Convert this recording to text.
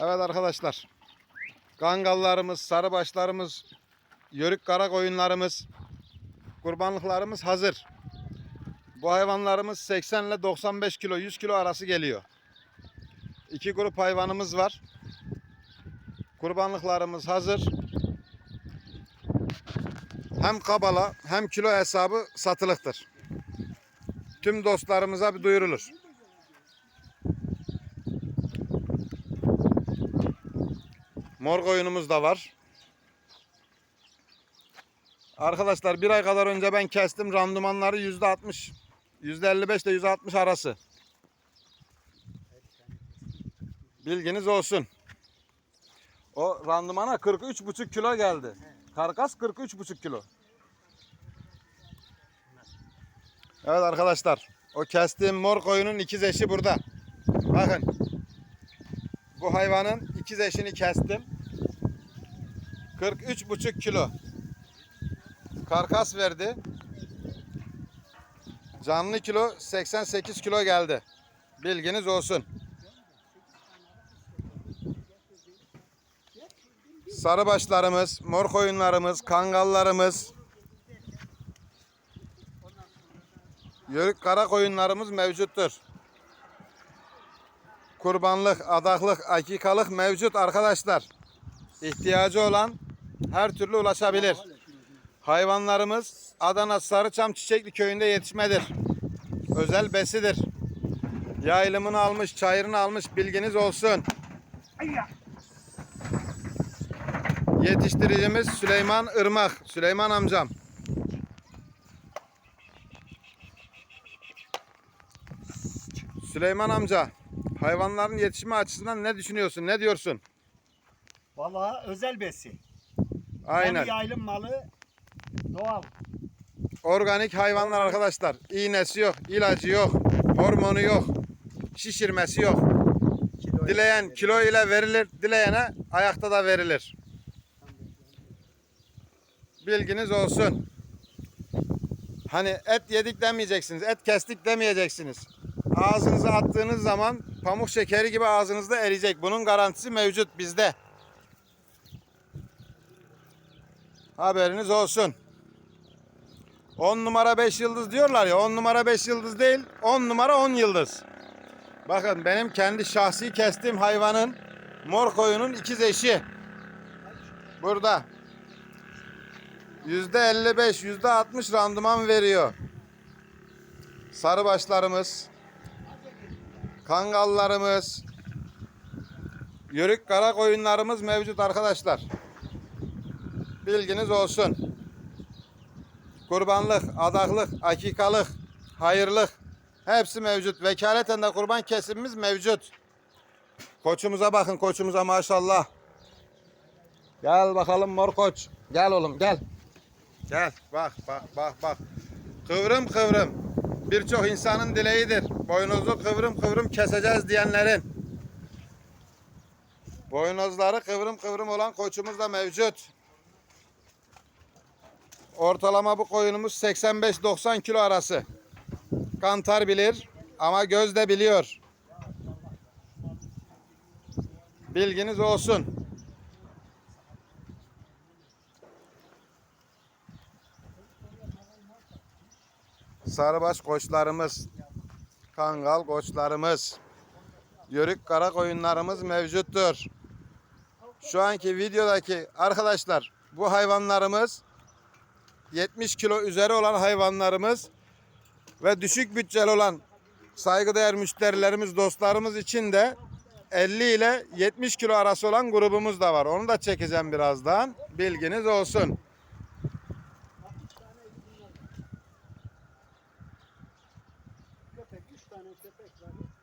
Evet arkadaşlar. Kangallarımız, sarıbaşlarımız, yörük kara koyunlarımız, kurbanlıklarımız hazır. Bu hayvanlarımız 80 ile 95 kilo, 100 kilo arası geliyor. İki grup hayvanımız var. Kurbanlıklarımız hazır. Hem kabala hem kilo hesabı satılıktır. Tüm dostlarımıza bir duyurulur. Mor koyunumuz da var. Arkadaşlar bir ay kadar önce ben kestim randımanları yüzde 60, yüzde 55 ile yüzde 60 arası. Bilginiz olsun. O randımana 43,5 kilo geldi. Karkas 43,5 kilo. Evet arkadaşlar. O kestiğim mor koyunun ikiz eşi burada. Bakın. Bu hayvanın ikiz eşini kestim. 43,5 kilo. Karkas verdi. Canlı kilo 88 kilo geldi. Bilginiz olsun. Sarıbaşlarımız, mor koyunlarımız, kangallarımız, yörük kara koyunlarımız mevcuttur. Kurbanlık, adaklık, akikalık mevcut arkadaşlar. İhtiyacı olan her türlü ulaşabilir. Hayvanlarımız Adana Sarıçam Çiçekli köyünde yetişmedir. Özel besidir. Yaylımını almış, çayırını almış bilginiz olsun. Yetiştiricimiz Süleyman Irmak. Süleyman amcam. Süleyman amca, hayvanların yetişme açısından ne düşünüyorsun? Ne diyorsun? Vallahi özel besi. Aynen. Hem yaylım malı doğal. Organik hayvanlar arkadaşlar. İğnesi yok, ilacı yok, hormonu yok, şişirmesi yok. Kilo Dileyen kilo ile verilir, dileyene ayakta da verilir. Bilginiz olsun. Hani et yedik demeyeceksiniz, et kestik demeyeceksiniz. Ağzınıza attığınız zaman pamuk şekeri gibi ağzınızda eriyecek. Bunun garantisi mevcut bizde. Haberiniz olsun. 10 numara 5 yıldız diyorlar ya 10 numara 5 yıldız değil 10 numara 10 yıldız. Bakın benim kendi şahsi kestiğim hayvanın mor koyunun ikiz eşi. Burada. Yüzde 55, yüzde 60 randıman veriyor. Sarıbaşlarımız, kangallarımız, yörük kara koyunlarımız mevcut arkadaşlar. Bilginiz olsun. Kurbanlık, adaklık, akikalık, hayırlık hepsi mevcut. Vekaleten de kurban kesimimiz mevcut. Koçumuza bakın koçumuza maşallah. Gel bakalım mor koç. Gel oğlum gel. Gel bak bak bak bak. Kıvrım kıvrım. Birçok insanın dileğidir. Boynuzu kıvrım kıvrım keseceğiz diyenlerin. Boynuzları kıvrım kıvrım olan koçumuz da mevcut. Ortalama bu koyunumuz 85-90 kilo arası. Kantar bilir ama göz de biliyor. Bilginiz olsun. Sarıbaş koçlarımız, kangal koçlarımız, yörük kara koyunlarımız mevcuttur. Şu anki videodaki arkadaşlar bu hayvanlarımız 70 kilo üzeri olan hayvanlarımız ve düşük bütçeli olan saygıdeğer müşterilerimiz, dostlarımız için de 50 ile 70 kilo arası olan grubumuz da var. Onu da çekeceğim birazdan. Bilginiz olsun. tane köpek var.